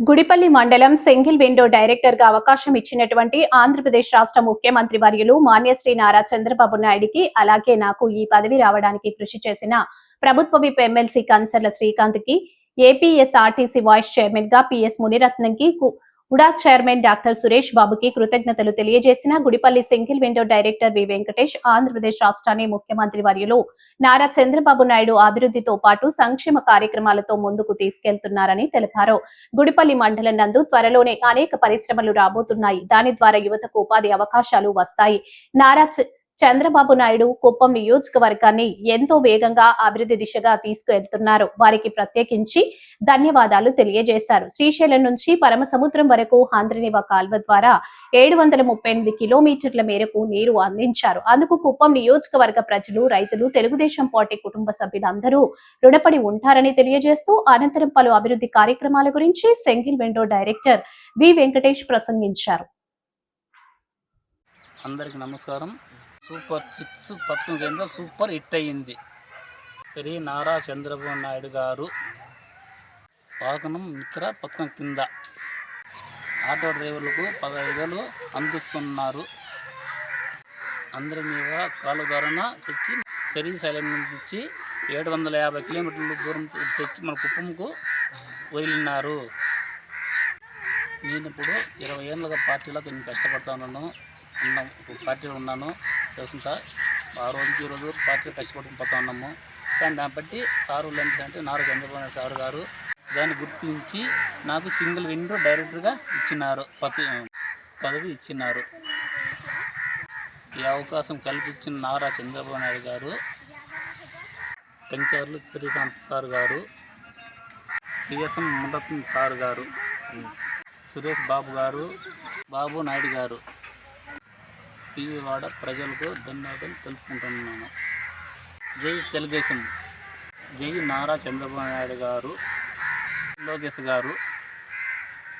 గుడిపల్లి మండలం single window డైరెక్టర్గా అవకాశం ఇచ్చినటువంటి ఆంధ్రప్రదేశ్ రాష్ట్ర ముఖ్యమంత్రి వర్యులు మాన్యశ్రీ నారా చంద్రబాబు నాయుడికి అలాగే నాకు ఈ పదవి రావడానికి కృషి చేసిన ప్రభుత్వ విప్ ఎమ్మెల్సీ కంచర్ల శ్రీకాంత్కి ఏపీఎస్ఆర్టీసీ వైస్ చైర్మన్గా పిఎస్ మునిరత్నం కి ఉడా చైర్మన్ డాక్టర్ సురేష్ బాబుకి కృతజ్ఞతలు తెలియజేసిన Gudipalli single window director V Venkatesh Andhra Pradesh రాష్ట్రాన్ని ముఖ్యమంత్రి వర్యులు నారా చంద్రబాబు నాయుడు అభివృద్ధితో పాటు సంక్షేమ కార్యక్రమాలతో ముందుకు తీసుకెళ్తున్నారని తెలిపారు. గుడిపల్లి మండలం నందు త్వరలోనే అనేక పరిశ్రమలు రాబోతున్నాయి. దాని ద్వారా యువతకు ఉపాధి అవకాశాలు వస్తాయి. నారా చంద్రబాబు నాయుడు కుప్పం నియోజకవర్గాన్ని ఎంతో వేగంగా అభివృద్ధి దిశగా తీసుకువెళ్తున్నారు వారికి ప్రత్యేకించి ధన్యవాదాలు తెలియజేశారు. శ్రీశైలం నుంచి పరమసముద్రం వరకు హంద్రినివ కాల్వ ద్వారా ఏడు వందల ముప్పై ఎనిమిది కిలోమీటర్ల మేరకు నీరు అందించారు. అందుకు కుప్పం నియోజకవర్గ ప్రజలు రైతులు తెలుగుదేశం పార్టీ కుటుంబ సభ్యులందరూ రుణపడి ఉంటారని తెలియజేస్తూ అనంతరం పలు అభివృద్ధి కార్యక్రమాల గురించి single window director V Venkatesh ప్రసంగించారు. అందరికి నమస్కారం. సూపర్ సిక్స్ పథకం కింద సూపర్ హిట్ అయ్యింది. శ్రీ నారా చంద్రబాబు నాయుడు గారు వాహనం మిత్ర పథకం కింద ఆటో డ్రైవర్లకు పదహైదు వేలు అందిస్తున్నారు. అందరి మీద కాలు ధరన తెచ్చి శ్రీశైలం నుంచి ఏడు వందల యాభై కిలోమీటర్ల దూరం తెచ్చి మన కుప్పంకు వదిలినారు. నేను ఇప్పుడు ఇరవై ఏళ్ళుగా పార్టీలో నేను కష్టపడతా ఉన్నాను. ఉన్నాం. ఇప్పుడు పార్టీలో ఉన్నాను. చేస్తుంటా. ఆ రోజుకి ఈ రోజు పార్టీలు కష్టపడుకుని పోతా ఉన్నాము. కానీ దాన్ని బట్టి సారు అంటే నారు చంద్రబాబు నాయుడు సారు గారు దాన్ని గుర్తించి నాకు సింగిల్ విండో డైరెక్టర్గా ఇచ్చినారు. పతి పదవి ఇచ్చినారు. ఈ అవకాశం కల్పించిన నారా చంద్రబాబు నాయుడు గారు కంచార్లు శ్రీకాంత్ సార్ గారు పిఎస్ఎం మురత్న సార్ గారు సురేష్ బాబు గారు బాబు నాయుడు గారు పివివాడ ప్రజలకు ధన్యవాదాలు తెలుపుకుంటున్నాను. జై తెలుగుదేశం. జై నారా చంద్రబాబు నాయుడు గారు లోకేష్ గారు.